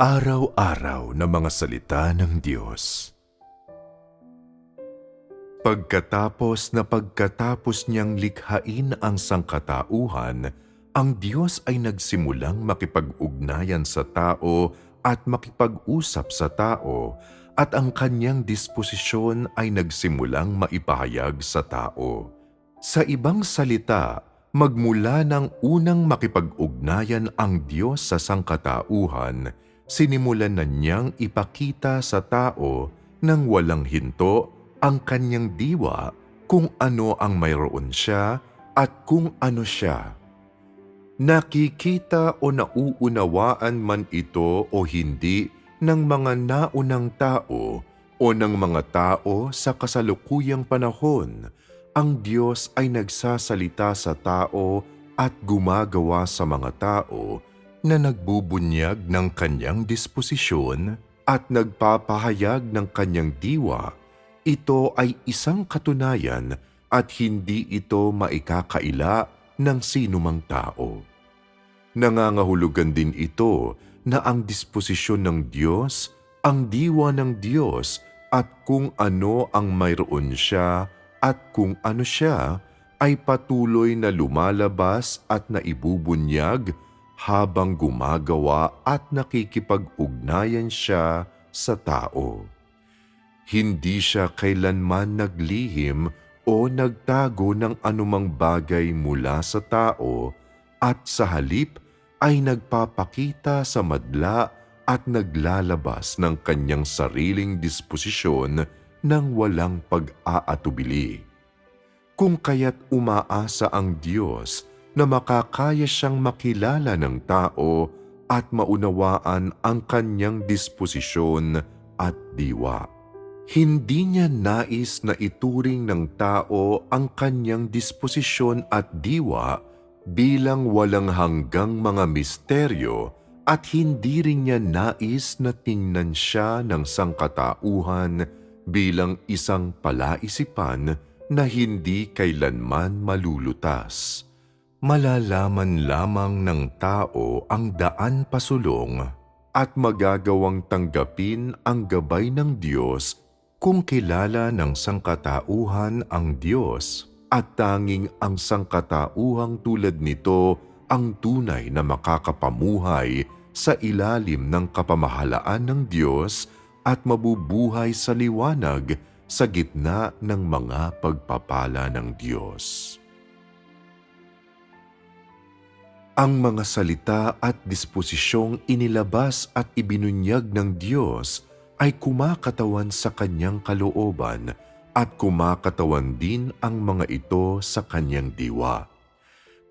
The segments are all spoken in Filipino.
Pang-araw-araw na mga salita ng Diyos. Pagkatapos na pagkatapos niyang likhain ang sangkatauhan, ang Diyos ay nagsimulang makipag-ugnayan sa tao at makipag-usap sa tao at ang kanyang disposisyon ay nagsimulang maipahayag sa tao. Sa ibang salita, magmula ng unang makipag-ugnayan ang Diyos sa sangkatauhan, sinimulan na niyang ipakita sa tao nang walang hinto ang kanyang diwa kung ano ang mayroon siya at kung ano siya. Nakikita o nauunawaan man ito o hindi ng mga naunang tao o ng mga tao sa kasalukuyang panahon, ang Diyos ay nagsasalita sa tao at gumagawa sa mga tao na nagbubunyag ng kanyang disposisyon at nagpapahayag ng kanyang diwa. Ito ay isang katunayan at hindi ito maikakaila ng sinumang tao. Nangangahulugan din ito na ang disposisyon ng Diyos, ang diwa ng Diyos at kung ano ang mayroon siya at kung ano siya ay patuloy na lumalabas at naibubunyag habang gumagawa at nakikipag-ugnayan siya sa tao. Hindi siya kailanman naglihim o nagtago ng anumang bagay mula sa tao at sa halip ay nagpapakita sa madla at naglalabas ng kanyang sariling disposisyon ng walang pag-aatubili. Kung kaya't umaasa ang Diyos na makakaya siyang makilala ng tao at maunawaan ang kanyang disposisyon at diwa. Hindi niya nais na ituring ng tao ang kanyang disposisyon at diwa bilang walang hanggang mga misteryo at hindi rin niya nais na tingnan siya ng sangkatauhan bilang isang palaisipan na hindi kailanman malulutas. Malalaman lamang ng tao ang daan pasulong at magagawang tanggapin ang gabay ng Diyos kung kilala ng sangkatauhan ang Diyos at tanging ang sangkatauhang tulad nito ang tunay na makakapamuhay sa ilalim ng kapamahalaan ng Diyos at mabubuhay sa liwanag sa gitna ng mga pagpapala ng Diyos. Ang mga salita at disposisyong inilabas at ibinunyag ng Diyos ay kumakatawan sa kanyang kalooban at kumakatawan din ang mga ito sa kanyang diwa.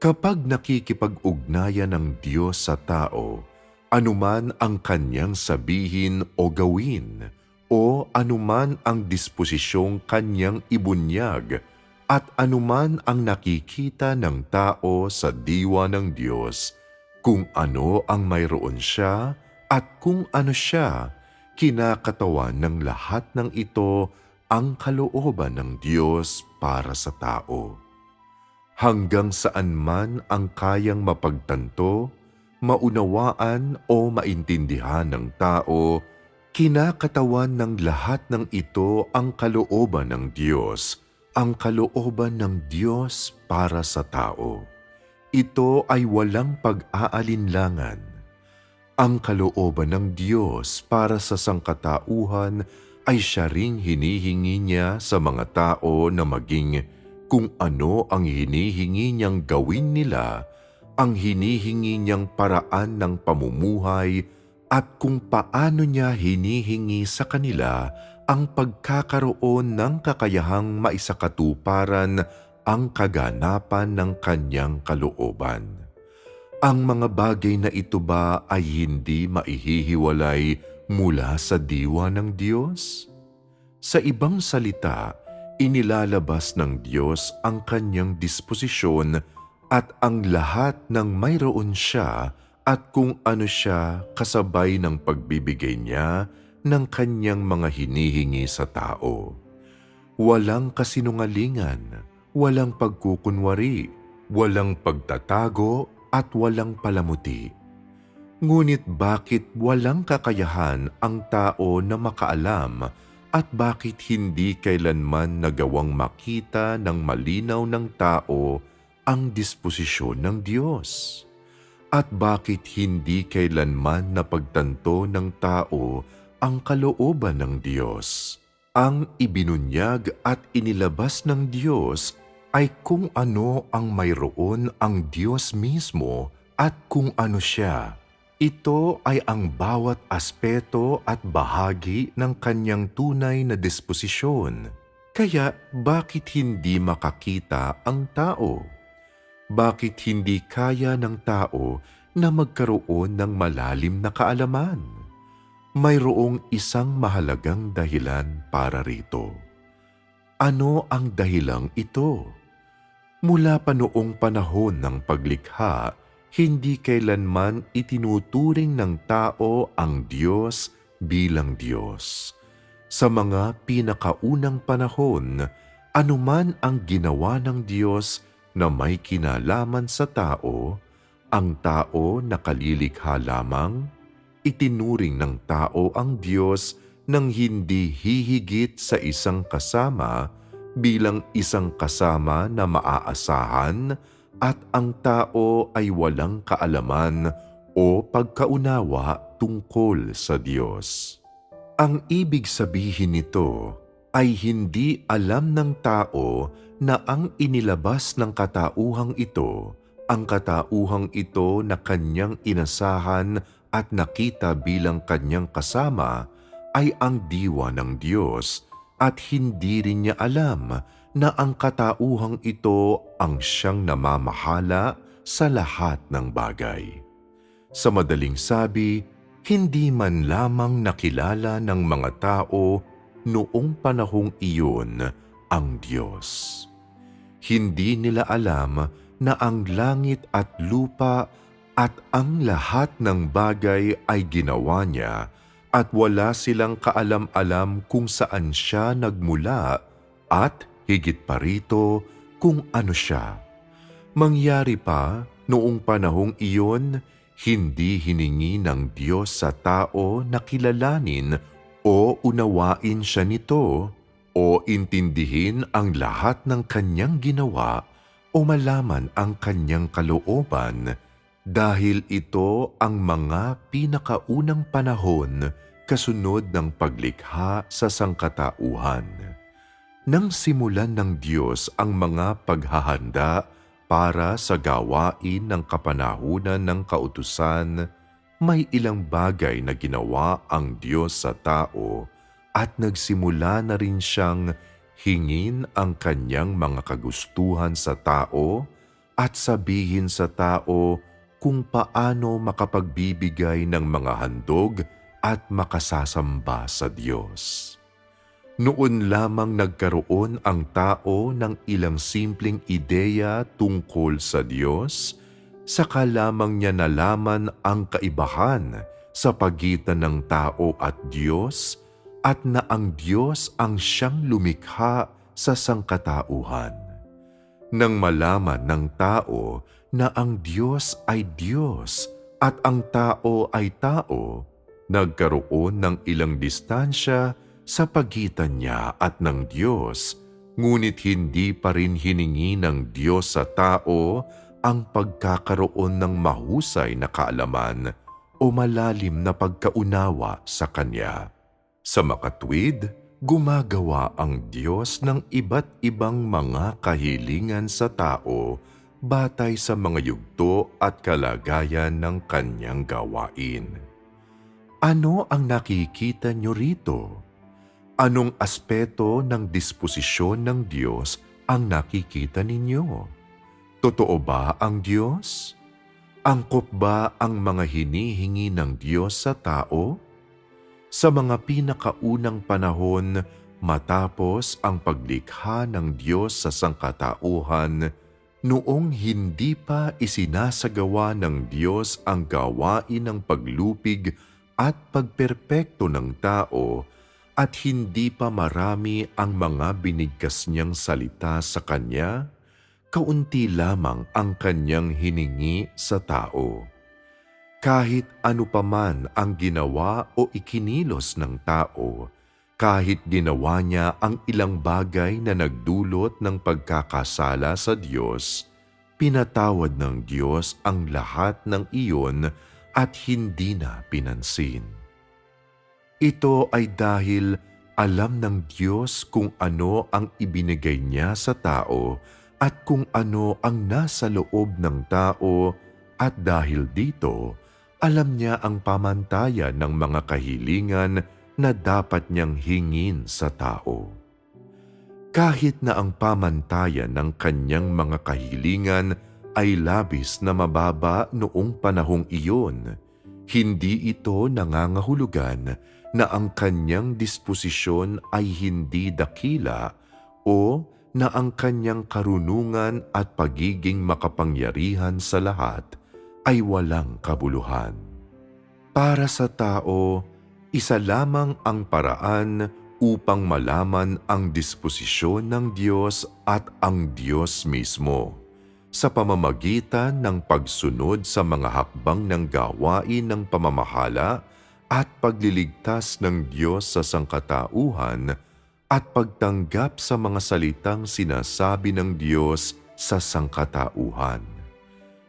Kapag nakikipag-ugnayan ng Diyos sa tao, anuman ang kanyang sabihin o gawin, o anuman ang disposisyong kanyang ibunyag, at anuman ang nakikita ng tao sa diwa ng Diyos, kung ano ang mayroon siya at kung ano siya, kinakatawan ng lahat ng ito ang kalooban ng Diyos para sa tao. Hanggang saan man ang kayang mapagtanto, maunawaan o maintindihan ng tao, kinakatawan ng lahat ng ito ang kalooban ng Diyos, ang kalooban ng Diyos para sa tao. Ito ay walang pag-aalinlangan. Ang kalooban ng Diyos para sa sangkatauhan ay siya ring hinihingi niya sa mga tao na maging kung ano ang hinihingi niyang gawin nila, ang hinihingi niyang paraan ng pamumuhay at kung paano niya hinihingi sa kanila ang pagkakaroon ng kakayahang maisakatuparan ang kaganapan ng kanyang kalooban. Ang mga bagay na ito ba ay hindi maihihiwalay mula sa diwa ng Diyos? Sa ibang salita, inilalabas ng Diyos ang kanyang disposisyon at ang lahat ng mayroon siya at kung ano siya kasabay ng pagbibigay niya ng kanyang mga hinihingi sa tao. Walang kasinungalingan, walang pagkukunwari, walang pagtatago at walang palamuti Ngunit bakit walang kakayahan ang tao na makaalam at bakit hindi kailanman nagawang makita ng malinaw ng tao ang disposisyon ng Diyos? At bakit hindi kailanman napagtanto ng tao ang kalooban ng Diyos? Ang ibinunyag at inilabas ng Diyos ay kung ano ang mayroon ang Diyos mismo at kung ano siya. Ito ay ang bawat aspeto at bahagi ng kanyang tunay na disposisyon. Kaya bakit hindi makakita ang tao? Bakit hindi kaya ng tao na magkaroon ng malalim na kaalaman? Mayroong isang mahalagang dahilan para rito. Ano ang dahilang ito? Mula pa noong panahon ng paglikha, hindi kailanman itinuturing ng tao ang Diyos bilang Diyos. Sa mga pinakaunang panahon, anuman ang ginawa ng Diyos na may kinalaman sa tao, ang tao na kalilikha lamang, itinuring ng tao ang Diyos nang hindi hihigit sa isang kasama bilang isang kasama na maaasahan at ang tao ay walang kaalaman o pagkaunawa tungkol sa Diyos. Ang ibig sabihin nito ay hindi alam ng tao na ang inilabas ng katauhang ito, ang katauhang ito na kanyang inasahan at nakita bilang kanyang kasama ay ang diwa ng Diyos at hindi rin niya alam na ang katauhang ito ang siyang namamahala sa lahat ng bagay. Sa madaling sabi, hindi man lamang nakilala ng mga tao noong panahong iyon ang Diyos. Hindi nila alam na ang langit at lupa at ang lahat ng bagay ay ginawa niya at wala silang kaalam-alam kung saan siya nagmula at higit pa rito kung ano siya. Mangyari pa noong panahong iyon, hindi hiningi ng Diyos sa tao na kilalanin o unawain siya nito o intindihin ang lahat ng kanyang ginawa o malaman ang kanyang kalooban dahil ito ang mga pinakaunang panahon kasunod ng paglikha sa sangkatauhan. Nang simulan ng Diyos ang mga paghahanda para sa gawain ng kapanahunan ng kautusan, may ilang bagay na ginawa ang Diyos sa tao at nagsimula na rin siyang hingin ang kanyang mga kagustuhan sa tao at sabihin sa tao kung paano makapagbibigay ng mga handog at makasasamba sa Diyos. Noon lamang nagkaroon ang tao ng ilang simpleng ideya tungkol sa Diyos, saka lamang niya nalaman ang kaibahan sa pagitan ng tao at Diyos at na ang Diyos ang siyang lumikha sa sangkatauhan. Nang malaman ng tao na ang Diyos ay Diyos at ang tao ay tao, nagkaroon ng ilang distansya sa pagitan niya at ng Diyos, ngunit hindi pa rin hiningi ng Diyos sa tao ang pagkakaroon ng mahusay na kaalaman o malalim na pagkaunawa sa Kanya. Sa makatwid, gumagawa ang Diyos ng iba't ibang mga kahilingan sa tao batay sa mga yugto at kalagayan ng kanyang gawain. Ano ang nakikita nyo rito? Anong aspeto ng disposisyon ng Diyos ang nakikita ninyo? Totoo ba ang Diyos? Angkop ba ang mga hinihingi ng Diyos sa tao? Sa mga pinakaunang panahon, matapos ang paglikha ng Diyos sa sangkatauhan, noong hindi pa isinasagawa ng Diyos ang gawain ng paglupig at pagperpekto ng tao, at hindi pa marami ang mga binigkas niyang salita sa kanya, kaunti lamang ang kanyang hiningi sa tao. Kahit ano paman ang ginawa o ikinilos ng tao, kahit ginawa niya ang ilang bagay na nagdulot ng pagkakasala sa Diyos, pinatawad ng Diyos ang lahat ng iyon at hindi na pinansin. Ito ay dahil alam ng Diyos kung ano ang ibinigay niya sa tao at kung ano ang nasa loob ng tao at dahil dito, alam niya ang pamantayan ng mga kahilingan na dapat niyang hingin sa tao. Kahit na ang pamantayan ng kanyang mga kahilingan ay labis na mababa noong panahong iyon, hindi ito nangangahulugan na ang kanyang disposisyon ay hindi dakila o na ang kanyang karunungan at pagiging makapangyarihan sa lahat ay walang kabuluhan. Para sa tao, isa lamang ang paraan upang malaman ang disposisyon ng Diyos at ang Diyos mismo sa pamamagitan ng pagsunod sa mga hakbang ng gawain ng pamamahala at pagliligtas ng Diyos sa sangkatauhan at pagtanggap sa mga salitang sinasabi ng Diyos sa sangkatauhan.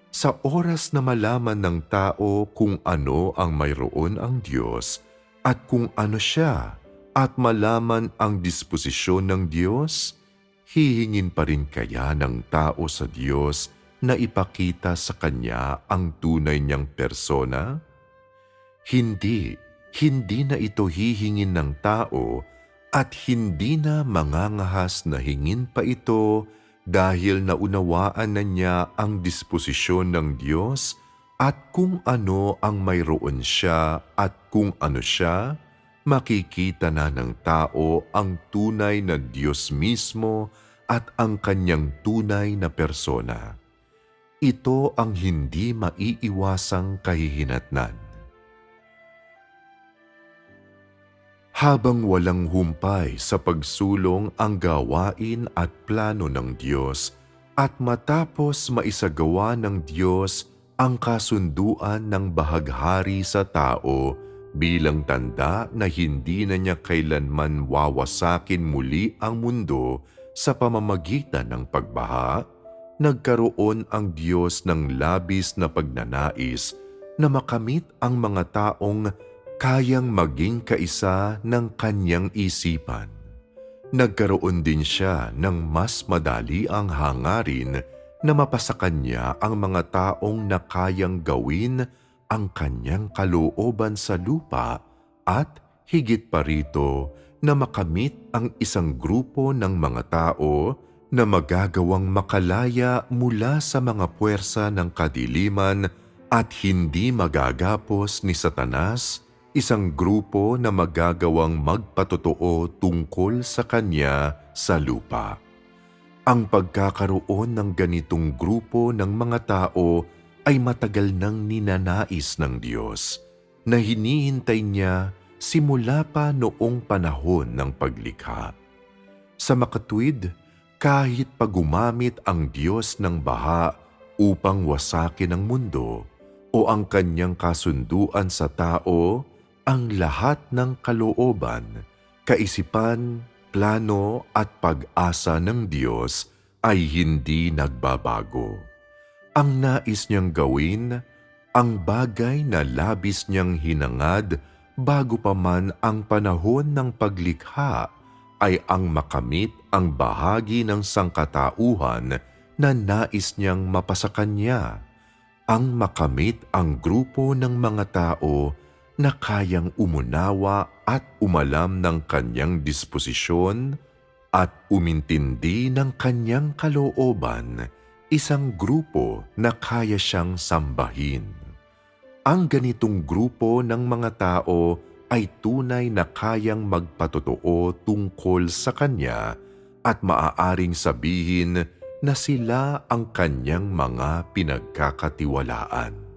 Sa oras na malaman ng tao kung ano ang mayroon ang Diyos at kung ano siya at malaman ang disposisyon ng Diyos, hihingin pa rin kaya ng tao sa Diyos na ipakita sa Kanya ang tunay niyang persona? Hindi, hindi na ito hihingin ng tao at hindi na mangangahas na hingin pa ito dahil naunawaan na niya ang disposisyon ng Diyos at kung ano ang mayroon siya at kung ano siya, makikita na ng tao ang tunay na Diyos mismo at ang kanyang tunay na persona. Ito ang hindi maiiwasang kahihinatnan. Habang walang humpay sa pagsulong ang gawain at plano ng Diyos at matapos maisagawa ng Diyos ang kasunduan ng bahaghari sa tao bilang tanda na hindi na niya kailanman wawasakin muli ang mundo sa pamamagitan ng pagbaha, nagkaroon ang Diyos ng labis na pagnanais na makamit ang mga taong kayang maging kaisa ng kanyang isipan. Nagkaroon din siya ng mas madali ang hangarin na mapasakan niya ang mga taong na kayang gawin ang kanyang kalooban sa lupa at higit pa rito na makamit ang isang grupo ng mga tao na magagawang makalaya mula sa mga puwersa ng kadiliman at hindi magagapos ni Satanas isang grupo na magagawang magpatotoo tungkol sa kanya sa lupa. Ang pagkakaroon ng ganitong grupo ng mga tao ay matagal nang ninanais ng Diyos na hinihintay niya simula pa noong panahon ng paglikha. Sa makatwid, kahit pagumamit ang Diyos ng baha upang wasakin ang mundo o ang kanyang kasunduan sa tao, ang lahat ng kalooban, kaisipan, plano at pag-asa ng Diyos ay hindi nagbabago. Ang nais niyang gawin, ang bagay na labis niyang hinangad bago pa man ang panahon ng paglikha ay ang makamit ang bahagi ng sangkatauhan na nais niyang mapasakan niya, ang makamit ang grupo ng mga tao na kayang umunawa at umalam ng kanyang disposisyon at umintindi ng kanyang kalooban, isang grupo na kaya siyang sambahin. Ang ganitong grupo ng mga tao ay tunay na kayang magpatotoo tungkol sa kanya at maaaring sabihin na sila ang kanyang mga pinagkakatiwalaan.